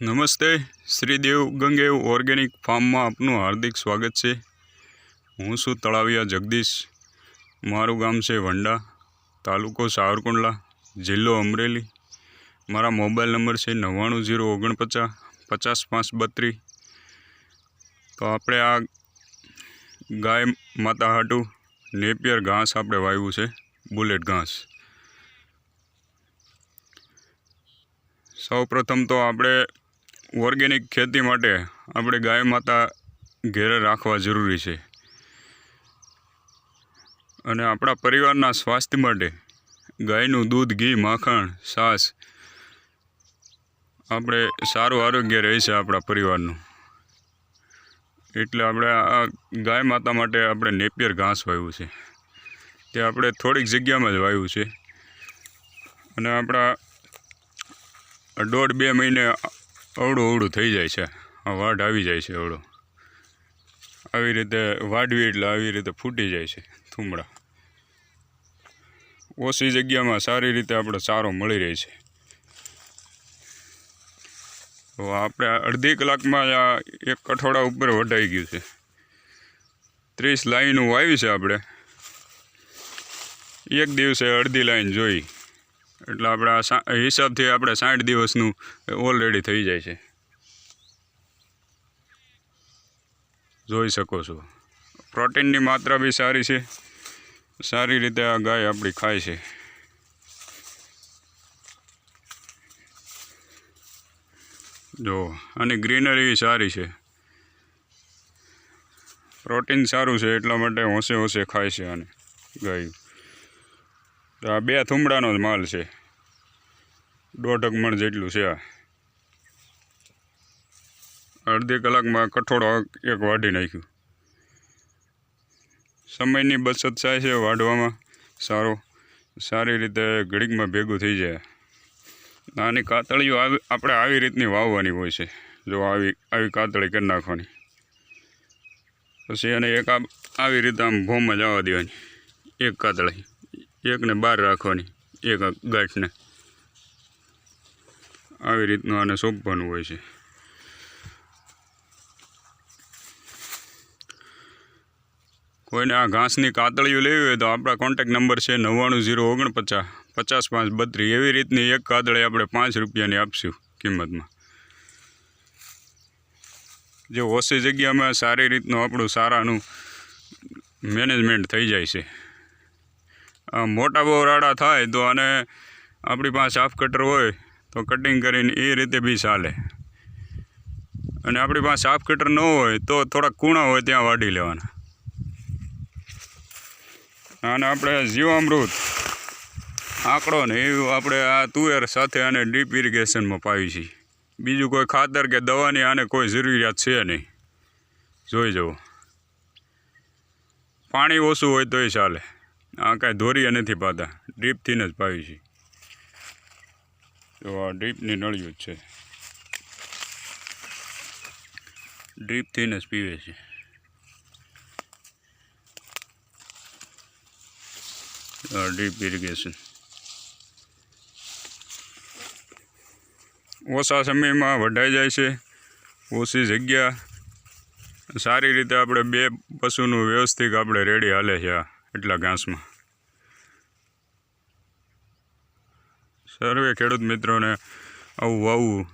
નમસ્તે, શ્રીદેવ ગંગેવ ઓર્ગેનિક ફાર્મમાં આપનું હાર્દિક સ્વાગત છે. હું છું તળાવિયા જગદીશ. મારું ગામ છે વંડા, તાલુકો સાવરકુંડલા, જિલ્લો અમરેલી. મારા મોબાઈલ નંબર છે નવ્વાણું જીરો ઓગણપચાસ, પચાસ પાંચ બત્રીસ. તો આપણે આ ગાય માતા હાટુ નેપિયર ઘાસ આપણે વાવ્યું છે, બુલેટ ઘાસ. સૌ પ્રથમ તો આપણે ઓર્ગેનિક ખેતી માટે આપણે ગાય માતા ઘેરે રાખવા જરૂરી છે. અને આપણા પરિવારના સ્વાસ્થ્ય માટે ગાયનું દૂધ, ઘી, માખણ, છાશ આપણે સારું આરોગ્ય રહે છે આપણા પરિવારનું. એટલે આપણે આ ગાય માતા માટે આપણે નેપિયર ઘાસ વાવ્યું છે. તે આપણે થોડીક જગ્યામાં જ વાવ્યું છે. અને આપણા દોઢ બે મહિને અવળું અવળું થઈ જાય છે. વાઢ આવી જાય છે અવળું. આવી રીતે વાઢવી એટલે આવી રીતે ફૂટી જાય છે થૂમડા. ઓછી જગ્યામાં સારી રીતે આપણે ચારો મળી રહે છે. તો આપણે અડધી કલાકમાં આ એક કઠોળા ઉપર વઢાઈ ગયું છે. ત્રીસ લાઈનું વાવી છે આપણે. એક દિવસે અડધી લાઈન જોઈ. એટલે આપણે આ સા હિસાબથી આપણે સાઠ દિવસનું ઓલરેડી થઈ જાય છે. જોઈ શકો છો. પ્રોટીનની માત્રા બી સારી છે. સારી રીતે આ ગાય આપણી ખાય છે. જો, અને ગ્રીનરી સારી છે. પ્રોટીન સારું છે એટલા માટે હોંશે હોંશે ખાય છે આને ગાયું. તો આ બે થુમડાનો જ માલ છે. દોઢક મણ જેટલું છે આ. અડધી કલાકમાં કઠોળો એક વાઢી નાખ્યું. સમયની બચત થાય છે વાઢવામાં. સારો, સારી રીતે ઘડીકમાં ભેગું થઈ જાય. નાની કાતળીઓ આવી, આપણે આવી રીતની વાવવાની હોય છે. જો આવી આવી કાતળી કરી નાખવાની. પછી એને એક આવી રીતે આમ ભોમાં જવા દેવાની. એક કાતળી. એકને બહાર રાખવાની, એક ગાંઠને. આવી રીતનું આને સોંપવાનું હોય છે. કોઈને આ ઘાસની કાતળીઓ લેવી હોય તો આપણા કોન્ટેક નંબર છે નવ્વાણું ઝીરો ઓગણપચાસ, પચાસ પાંચ બત્રીસ. એવી રીતની એક કાતળી આપણે પાંચ રૂપિયાની આપશું કિંમતમાં. જે ઓછી જગ્યામાં સારી રીતનું આપણું સારાનું મેનેજમેન્ટ થઈ જાય છે. મોટા બહુ રાડા થાય તો આને આપણી પાસે હાફ કટર હોય તો કટિંગ કરીને એ રીતે બી ચાલે. અને આપણી પાસે હાફ કટર ન હોય તો થોડાક કૂણા હોય ત્યાં વાઢી લેવાના. અને આપણે જીવામૃત, આંકડો ને એવું આપણે આ તુવેર સાથે આને ડીપ ઇરિગેશનમાં પાવી છીએ. બીજું કોઈ ખાતર કે દવાની આને કોઈ જરૂરિયાત છે નહીં. જોઈ જવું પાણી ઓછું હોય તોય ચાલે. આ કાંઈ દોરીએ નથી પાતા. ડ્રીપથી જ પાવી છીએ તો આ ડ્રીપની નળિયું જ છે. ડ્રીપથી જ પીવે છે. ડ્રીપ ઇરિગેશન ઓછા સમયમાં વઢાઈ જાય છે. ઓછી જગ્યા. સારી રીતે આપણે બે પશુનું વ્યવસ્થિત આપણે રેડી હાલે છે આ. એટલા ઘાસમાં. સર્વે ખેડૂત મિત્રોને આવું વાવવું